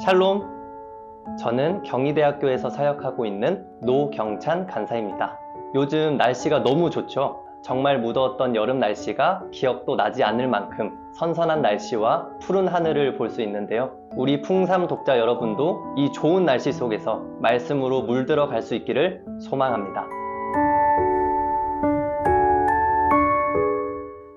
샬롬. 저는 경희대학교에서 사역하고 있는 노경찬 간사입니다. 요즘 날씨가 너무 좋죠? 정말 무더웠던 여름 날씨가 기억도 나지 않을 만큼 선선한 날씨와 푸른 하늘을 볼 수 있는데요. 우리 풍삼 독자 여러분도 이 좋은 날씨 속에서 말씀으로 물들어 갈 수 있기를 소망합니다.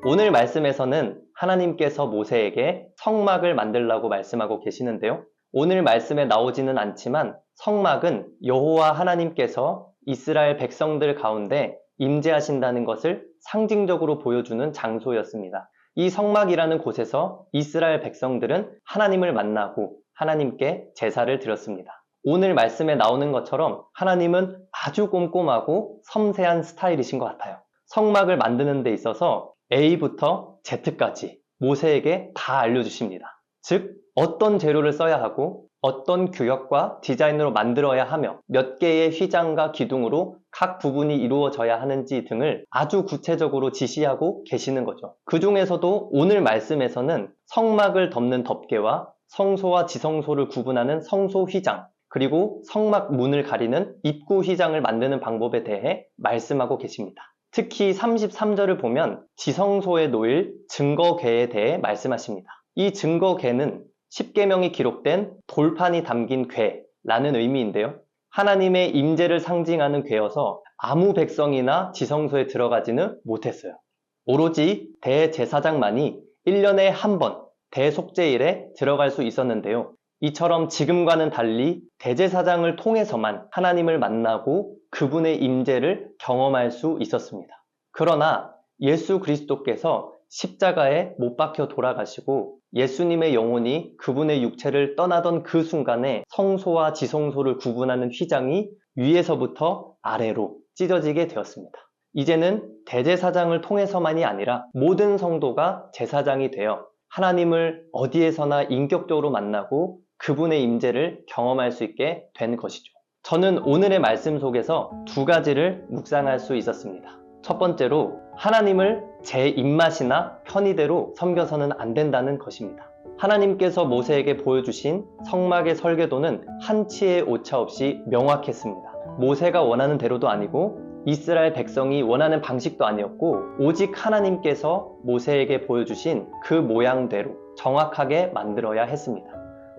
오늘 말씀에서는 하나님께서 모세에게 성막을 만들라고 말씀하고 계시는데요. 오늘 말씀에 나오지는 않지만 성막은 여호와 하나님께서 이스라엘 백성들 가운데 임재하신다는 것을 상징적으로 보여주는 장소였습니다. 이 성막이라는 곳에서 이스라엘 백성들은 하나님을 만나고 하나님께 제사를 드렸습니다. 오늘 말씀에 나오는 것처럼 하나님은 아주 꼼꼼하고 섬세한 스타일이신 것 같아요. 성막을 만드는 데 있어서 A부터 Z까지 모세에게 다 알려주십니다. 즉, 어떤 재료를 써야 하고 어떤 규격과 디자인으로 만들어야 하며 몇 개의 휘장과 기둥으로 각 부분이 이루어져야 하는지 등을 아주 구체적으로 지시하고 계시는 거죠. 그 중에서도 오늘 말씀에서는 성막을 덮는 덮개와 성소와 지성소를 구분하는 성소 휘장, 그리고 성막 문을 가리는 입구 휘장을 만드는 방법에 대해 말씀하고 계십니다. 특히 33절을 보면 지성소에 놓일 증거궤에 대해 말씀하십니다. 이 증거궤는 10계명이 기록된 돌판이 담긴 궤라는 의미인데요. 하나님의 임재를 상징하는 궤여서 아무 백성이나 지성소에 들어가지는 못했어요. 오로지 대제사장만이 1년에 한 번 대속제일에 들어갈 수 있었는데요. 이처럼 지금과는 달리 대제사장을 통해서만 하나님을 만나고 그분의 임재를 경험할 수 있었습니다. 그러나 예수 그리스도께서 십자가에 못 박혀 돌아가시고 예수님의 영혼이 그분의 육체를 떠나던 그 순간에 성소와 지성소를 구분하는 휘장이 위에서부터 아래로 찢어지게 되었습니다. 이제는 대제사장을 통해서만이 아니라 모든 성도가 제사장이 되어 하나님을 어디에서나 인격적으로 만나고 그분의 임재를 경험할 수 있게 된 것이죠. 저는 오늘의 말씀 속에서 두 가지를 묵상할 수 있었습니다. 첫 번째로 하나님을 제 입맛이나 편의대로 섬겨서는 안 된다는 것입니다. 하나님께서 모세에게 보여주신 성막의 설계도는 한 치의 오차 없이 명확했습니다. 모세가 원하는 대로도 아니고 이스라엘 백성이 원하는 방식도 아니었고 오직 하나님께서 모세에게 보여주신 그 모양대로 정확하게 만들어야 했습니다.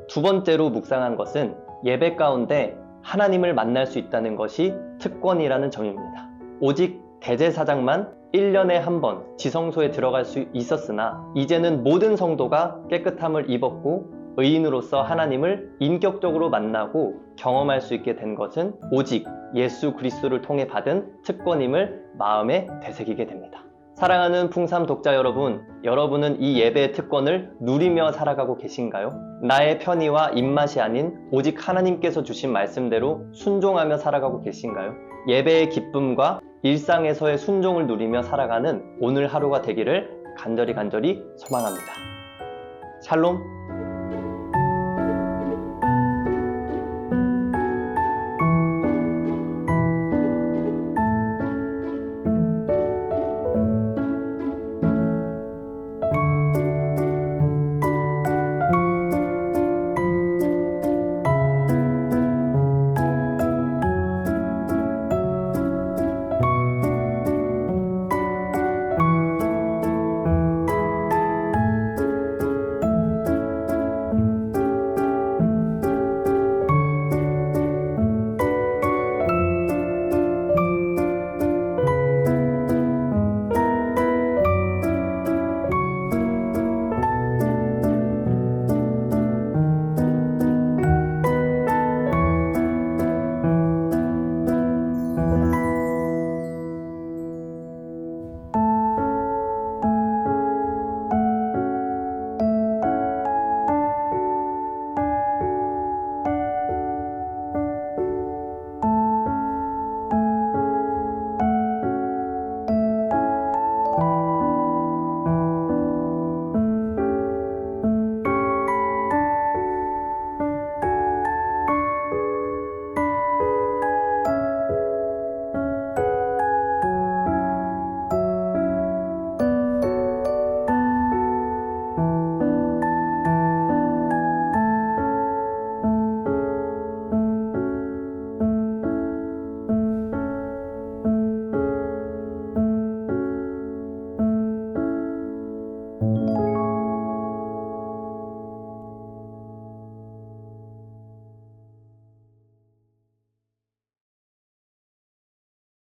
두 번째로 묵상한 것은 예배 가운데 하나님을 만날 수 있다는 것이 특권이라는 점입니다. 오직 대제사장만 1년에 한 번 지성소에 들어갈 수 있었으나 이제는 모든 성도가 깨끗함을 입었고 의인으로서 하나님을 인격적으로 만나고 경험할 수 있게 된 것은 오직 예수 그리스도를 통해 받은 특권임을 마음에 되새기게 됩니다. 사랑하는 풍삼 독자 여러분, 여러분은 이 예배의 특권을 누리며 살아가고 계신가요? 나의 편의와 입맛이 아닌 오직 하나님께서 주신 말씀대로 순종하며 살아가고 계신가요? 예배의 기쁨과 일상에서의 순종을 누리며 살아가는 오늘 하루가 되기를 간절히 간절히 소망합니다. 샬롬.